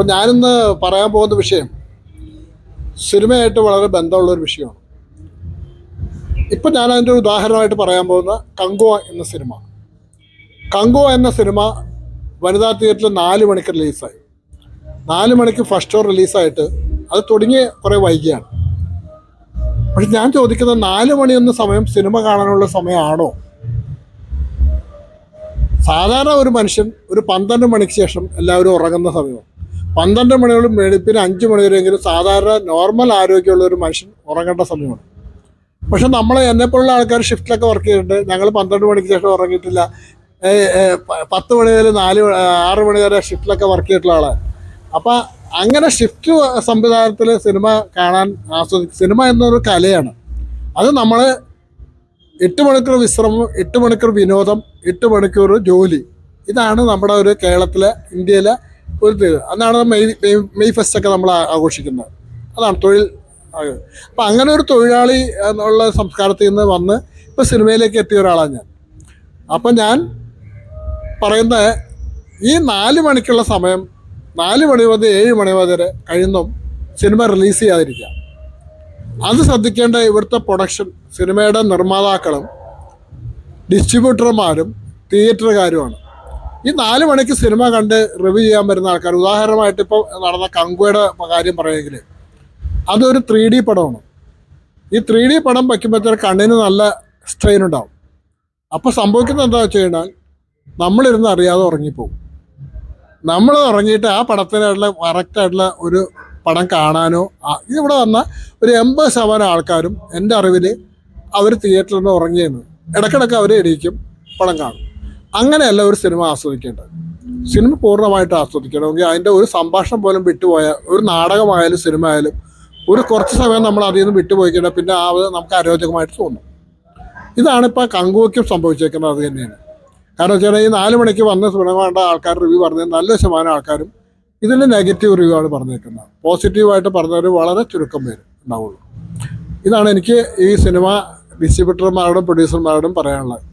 അപ്പം ഞാനിന്ന് പറയാൻ പോകുന്ന വിഷയം സിനിമയായിട്ട് വളരെ ബന്ധമുള്ള ഒരു വിഷയമാണ്. ഇപ്പം ഞാൻ അതിന്റെ ഒരു ഉദാഹരണമായിട്ട് പറയാൻ പോകുന്ന കങ്കോ എന്ന സിനിമ. കങ്കോ എന്ന സിനിമ വനിതാ തിയേറ്ററിൽ നാല് മണിക്ക് റിലീസായി. നാല് മണിക്ക് ഫസ്റ്റ് ഷോ റിലീസായിട്ട് അത് തുടങ്ങി കുറേ വൈകിയാണ്. പക്ഷെ ഞാൻ ചോദിക്കുന്നത് നാല് എന്ന സമയം സിനിമ കാണാനുള്ള സമയമാണോ? സാധാരണ ഒരു മനുഷ്യൻ ഒരു പന്ത്രണ്ട് മണിക്ക് ശേഷം എല്ലാവരും ഉറങ്ങുന്ന സമയം പന്ത്രണ്ട് മണിയോളം വെളുപ്പിന് അഞ്ച് മണി വരെയെങ്കിലും സാധാരണ നോർമൽ ആരോഗ്യമുള്ള ഒരു മനുഷ്യൻ ഉറങ്ങേണ്ട സമയമാണ്. പക്ഷെ നമ്മളെ എന്നെപ്പോലുള്ള ആൾക്കാർ ഷിഫ്റ്റിലൊക്കെ വർക്ക് ചെയ്തിട്ടുണ്ട്. ഞങ്ങൾ പന്ത്രണ്ട് മണിക്ക് ശേഷം ഉറങ്ങിയിട്ടില്ല. പത്ത് മണി വരെ നാല് ആറ് മണി വരെ ഷിഫ്റ്റിലൊക്കെ വർക്ക് ചെയ്തിട്ടുള്ള ആളാണ് അപ്പം അങ്ങനെ ഷിഫ്റ്റ് സംവിധാനത്തിൽ സിനിമ കാണാൻ ആസ്വദിക്കും സിനിമ എന്നൊരു കലയാണ്. അത് നമ്മൾ എട്ട് മണിക്കൂർ വിശ്രമം എട്ട് മണിക്കൂർ വിനോദം എട്ട് മണിക്കൂർ ജോലി. ഇതാണ് നമ്മുടെ ഒരു കേരളത്തിലെ ഇന്ത്യയിലെ ഒരു അതാണ് മെയ് മെയ് മെയ് ഫസ്റ്റ് ഒക്കെ നമ്മൾ ആഘോഷിക്കുന്നത്. അതാണ് തൊഴിൽ. അപ്പം അങ്ങനെ ഒരു തൊഴിലാളി എന്നുള്ള സംസ്കാരത്തിൽ നിന്ന് വന്ന് ഇപ്പം സിനിമയിലേക്ക് എത്തിയ ഒരാളാണ് ഞാൻ. അപ്പം ഞാൻ പറയുന്ന ഈ നാല് മണിക്കുള്ള സമയം നാല് മണി മുതൽ ഏഴ് മണി വരെ കഴിഞ്ഞും സിനിമ റിലീസ് ചെയ്യാതിരിക്കുക. അത് ശ്രദ്ധിക്കേണ്ട ഇവിടുത്തെ പ്രൊഡക്ഷൻ സിനിമയുടെ നിർമ്മാതാക്കളും ഡിസ്ട്രിബ്യൂട്ടർമാരും തിയേറ്ററുകാരുമാണ് ഈ നാല് മണിക്ക് സിനിമ കണ്ട് റിവ്യൂ ചെയ്യാൻ വരുന്ന ആൾക്കാർ ഉദാഹരണമായിട്ട് ഇപ്പോൾ നടന്ന കങ്കുവയുടെ കാര്യം പറയുമെങ്കിൽ അതൊരു ത്രീ ഡി പടമാണ്. ഈ ത്രീ ഡി പടം വയ്ക്കുമ്പോഴത്തേക്ക് കണ്ണിന് നല്ല സ്ട്രെയിൻ ഉണ്ടാവും. അപ്പോൾ സംഭവിക്കുന്നത് എന്താ വെച്ച് കഴിഞ്ഞാൽ നമ്മളിരുന്ന് അറിയാതെ ഉറങ്ങിപ്പോകും നമ്മൾ ഉറങ്ങിയിട്ട് ആ പടത്തിനായിട്ടുള്ള കറക്റ്റായിട്ടുള്ള ഒരു പടം കാണാനോ ഇവിടെ വന്ന ഒരു എൺപത് ശതമാനം ആൾക്കാരും എന്റെ അറിവിൽ അവർ തിയേറ്ററിൽ നിന്ന് ഉറങ്ങിയെന്ന്. ഇടക്കിടക്ക് അവരെ എണീക്കും പടം കാണും. അങ്ങനെയല്ല ഒരു സിനിമ ആസ്വദിക്കേണ്ടത്. സിനിമ പൂർണമായിട്ട് ആസ്വദിക്കണമെങ്കിൽ അതിന്റെ ഒരു സംഭാഷണം പോലും വിട്ടുപോയ ഒരു നാടകമായാലും സിനിമ ആയാലും ഒരു കുറച്ച് സമയം നമ്മൾ അതിൽ നിന്ന് വിട്ടുപോയി കഴിഞ്ഞാൽ പിന്നെ ആ നമുക്ക് അരോചകമായിട്ട് തോന്നും. ഇതാണ് ഇപ്പോൾ കങ്കുവയ്ക്കും സംഭവിച്ചേക്കുന്നത് അത് തന്നെയാണ്. കാരണം വെച്ചാൽ ഈ നാല് മണിക്ക് വന്ന സിനിമ കണ്ട ആൾക്കാർ റിവ്യൂ പറഞ്ഞത് നല്ല ശതമാനം ആൾക്കാരും ഇതിന്റെ നെഗറ്റീവ് റിവ്യൂ ആണ് പറഞ്ഞേക്കുന്നത്. പോസിറ്റീവായിട്ട് പറഞ്ഞവർ വളരെ ചുരുക്കം പേര് ഉണ്ടാവുള്ളൂ. ഇതാണ് എനിക്ക് ഈ സിനിമ ഡിസ്ട്രിബ്യൂട്ടർമാരോടും പ്രൊഡ്യൂസർമാരോടും പറയാനുള്ളത്.